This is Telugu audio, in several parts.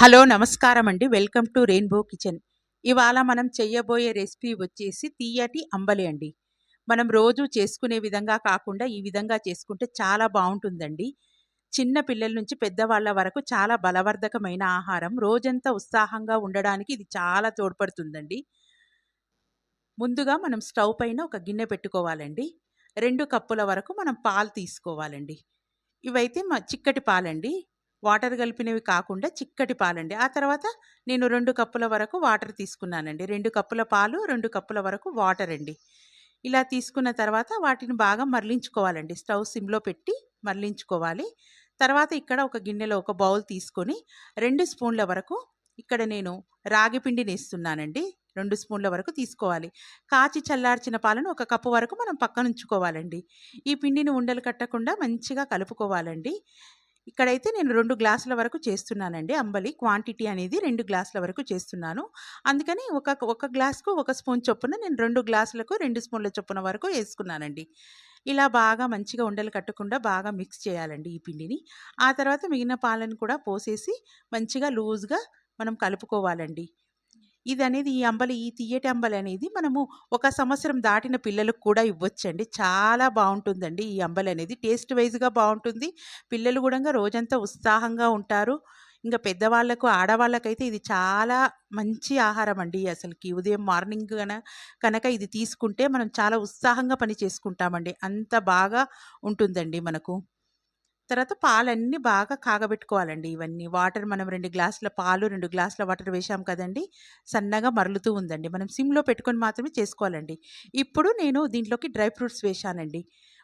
హలో నమస్కారం అండి. Welcome to rainbow kitchen. ఇవాళ మనం చెయ్యబోయే రెసిపీ వచ్చేసి తీయటి అంబలి అండి. మనం రోజు చేసుకునే విధంగా కాకుండా ఈ విధంగా చేసుకుంటే చాలా బాగుంటుందండి. చిన్న పిల్లల నుంచి పెద్దవాళ్ళ వరకు చాలా బలవర్ధకమైన ఆహారం. రోజంతా ఉత్సాహంగా ఉండడానికి ఇది చాలా తోడ్పడుతుందండి. ముందుగా మనం స్టవ్ పైన ఒక గిన్నె పెట్టుకోవాలండి. రెండు కప్పుల వరకు మనం పాలు తీసుకోవాలండి. ఇవైతే మా చిక్కటి పాలండి. వాటర్ కలిపినవి కాకుండా చిక్కటి పాలండి. ఆ తర్వాత నేను రెండు కప్పుల వరకు వాటర్ తీసుకున్నానండి. రెండు కప్పుల పాలు రెండు కప్పుల వరకు వాటర్ అండి. ఇలా తీసుకున్న తర్వాత వాటిని బాగా మరలించుకోవాలండి. స్టవ్ సిమ్లో పెట్టి మరలించుకోవాలి. తర్వాత ఇక్కడ ఒక గిన్నెలో ఒక బౌల్ తీసుకొని రెండు స్పూన్ల వరకు ఇక్కడ నేను రాగి పిండిని ఇస్తున్నానండి రెండు స్పూన్ల వరకు తీసుకోవాలి. కాచి చల్లార్చిన పాలను ఒక కప్పు వరకు మనం పక్కన ఉంచుకోవాలండి ఈ పిండిని ఉండలు కట్టకుండా మంచిగా కలుపుకోవాలండి. ఇక్కడైతే నేను రెండు గ్లాసుల వరకు చేస్తున్నానండి. అంబలి క్వాంటిటీ అనేది రెండు గ్లాసుల వరకు చేస్తున్నాను. అందుకని ఒక ఒక గ్లాస్కు ఒక స్పూన్ చొప్పున నేను రెండు గ్లాసులకు రెండు స్పూన్ల చొప్పున వరకు వేసుకున్నానండి. ఇలా బాగా మంచిగా ఉండలు కట్టకుండా బాగా మిక్స్ చేయాలండి ఈ పిండిని. ఆ తర్వాత మిగిలిన పాలను కూడా పోసేసి మంచిగా లూజ్గా మనం కలుపుకోవాలండి. ఇది అనేది ఈ అంబలి ఈ తీయటి అంబలి అనేది మనము ఒక సంవత్సరం దాటిన పిల్లలకు కూడా ఇవ్వచ్చండి. చాలా బాగుంటుందండి ఈ అంబలి అనేది. టేస్ట్ వైజ్గా బాగుంటుంది. పిల్లలు కూడా రోజంతా ఉత్సాహంగా ఉంటారు. ఇంకా పెద్దవాళ్ళకు ఆడవాళ్ళకైతే ఇది చాలా మంచి ఆహారం అండి. అసలుకి ఉదయం మార్నింగ్ కన కనుక ఇది తీసుకుంటే మనం చాలా ఉత్సాహంగా పని చేసుకుంటామండి. అంత బాగా ఉంటుందండి మనకు. తర్వాత పాలన్నీ బాగా కాగబెట్టుకోవాలండి ఇవన్నీ. వాటర్ మనం రెండు గ్లాసుల పాలు రెండు గ్లాసుల వాటర్ వేసాం కదండి సన్నగా మరలుతూ ఉందండి. మనం సిమ్లో పెట్టుకొని మాత్రమే చేసుకోవాలండి. ఇప్పుడు నేను దీంట్లోకి డ్రై ఫ్రూట్స్ వేశానండి.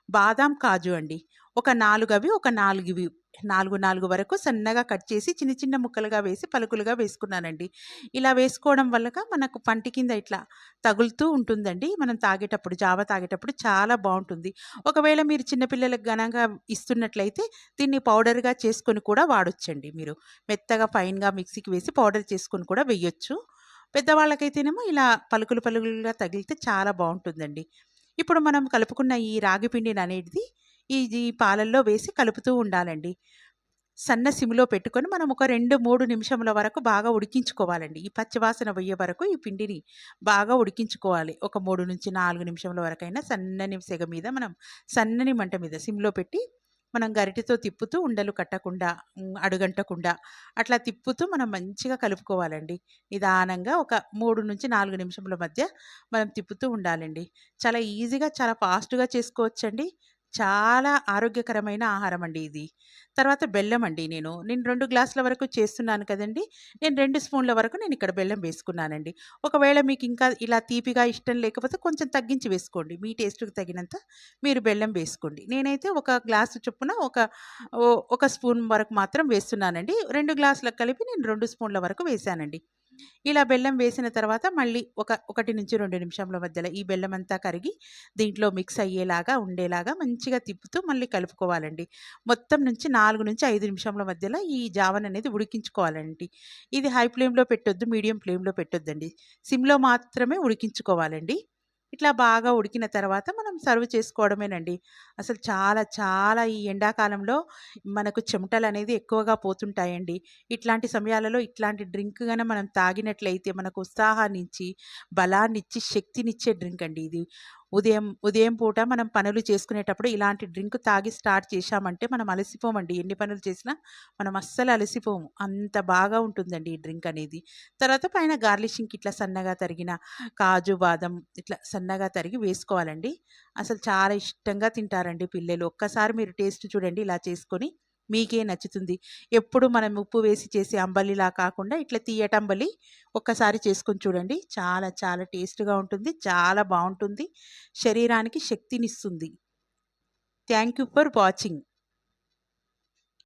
బాదాం కాజు అండి. ఒక నాలుగు అవి ఒక నాలుగు ఇవి నాలుగు నాలుగు వరకు సన్నగా కట్ చేసి చిన్న చిన్న ముక్కలుగా వేసి పలుకులుగా వేసుకున్నానండి. ఇలా వేసుకోవడం వల్ల మనకు పంటి కింద ఇట్లా తగులుతూ ఉంటుందండి. మనం తాగేటప్పుడు జావ తాగేటప్పుడు చాలా బాగుంటుంది. ఒకవేళ మీరు చిన్నపిల్లలకు ఘనంగా ఇస్తున్నట్లయితే దీన్ని పౌడర్గా చేసుకొని కూడా వాడొచ్చండి మీరు. మెత్తగా ఫైన్గా మిక్సీకి వేసి పౌడర్ చేసుకొని కూడా వేయొచ్చు. పెద్దవాళ్ళకైతేనేమో ఇలా పలుకులు పలుకులుగా తగిలితే చాలా బాగుంటుందండి. ఇప్పుడు మనం కలుపుకున్న ఈ రాగి పిండిని అనేది ఈ పాలల్లో వేసి కలుపుతూ ఉండాలండి. సన్న సిమ్లో పెట్టుకొని మనం ఒక రెండు మూడు నిమిషముల వరకు బాగా ఉడికించుకోవాలండి. ఈ పచ్చివాసన పోయే వరకు ఈ పిండిని బాగా ఉడికించుకోవాలి. ఒక మూడు నుంచి నాలుగు నిమిషముల వరకైనా సన్నని సెగ మీద మనం సన్నని మంట మీద సిమ్లో పెట్టి మనం గరిటితో తిప్పుతూ ఉండలు కట్టకుండా అడుగంటకుండా అట్లా తిప్పుతూ మనం మంచిగా కలుపుకోవాలండి. నిదానంగా ఒక మూడు నుంచి నాలుగు నిమిషముల మధ్య మనం తిప్పుతూ ఉండాలండి. చాలా ఈజీగా చాలా ఫాస్ట్గా చేసుకోవచ్చండి. చాలా ఆరోగ్యకరమైన ఆహారం అండి ఇది. తర్వాత బెల్లం అండి నేను. నేను రెండు గ్లాసుల వరకు చేస్తున్నాను కదండి. నేను రెండు స్పూన్ల వరకు నేను ఇక్కడ బెల్లం వేసుకున్నానండి. ఒకవేళ మీకు ఇంకా ఇలా తీపిగా ఇష్టం లేకపోతే కొంచెం తగ్గించి వేసుకోండి. మీ టేస్ట్కి తగినంత మీరు బెల్లం వేసుకోండి. నేనైతే ఒక గ్లాసు చొప్పున ఒక ఒక స్పూన్ వరకు మాత్రం వేస్తున్నానండి. రెండు గ్లాసులకు కలిపి నేను రెండు స్పూన్ల వరకు వేసానండి ఇలా బెల్లం వేసిన తర్వాత మళ్ళీ ఒక ఒకటి నుంచి రెండు నిమిషంల మధ్యలో ఈ బెల్లం అంతా కరిగి దీంట్లో మిక్స్ అయ్యేలాగా ఉండేలాగా మంచిగా తిప్పుతూ మళ్ళీ కలుపుకోవాలండి. మొత్తం నుంచి నాలుగు నుంచి ఐదు నిమిషంల మధ్యలో ఈ జావన్ అనేది ఉడికించుకోవాలండి. ఇది హై ఫ్లేమ్లో పెట్టొద్దు మీడియం ఫ్లేమ్లో పెట్టొద్దండి. సిమ్లో మాత్రమే ఉడికించుకోవాలండి. ఇట్లా బాగా ఉడికిన తర్వాత మనం సర్వ్ చేసుకోవడమేనండి. అసలు చాలా చాలా ఈ ఎండాకాలంలో మనకు చెమటలు అనేది ఎక్కువగా పోతుంటాయండి. ఇట్లాంటి సమయాలలో ఇట్లాంటి డ్రింక్ కానీ మనం తాగినట్లయితే మనకు ఉత్సాహాన్ని ఇచ్చి బలాన్ని ఇచ్చి శక్తినిచ్చే డ్రింక్ అండి ఇది. ఉదయం ఉదయం పూట మనం పనులు చేసుకునేటప్పుడు ఇలాంటి డ్రింక్ తాగి స్టార్ట్ చేశామంటే మనం అలసిపోమండి. ఎన్ని పనులు చేసినా మనం అస్సలు అలసిపోము. అంత బాగా ఉంటుందండి ఈ డ్రింక్ అనేది. తర్వాత పైన గార్లిషింగ్ ఇట్లా సన్నగా తరిగిన కాజు బాదం ఇట్లా సన్నగా తరిగి వేసుకోవాలండి. అసలు చాలా ఇష్టంగా తింటారండి పిల్లలు. ఒక్కసారి మీరు టేస్ట్ చూడండి ఇలా చేసుకొని మీకే నచ్చుతుంది. ఎప్పుడు మనం ఉప్పు వేసి చేసే అంబలిలా కాకుండా ఇట్లా తీయటంబలి ఒక్కసారి చేసుకొని చూడండి. చాలా చాలా టేస్ట్గా ఉంటుంది. చాలా బాగుంటుంది. శరీరానికి శక్తినిస్తుంది. Thank you for watching.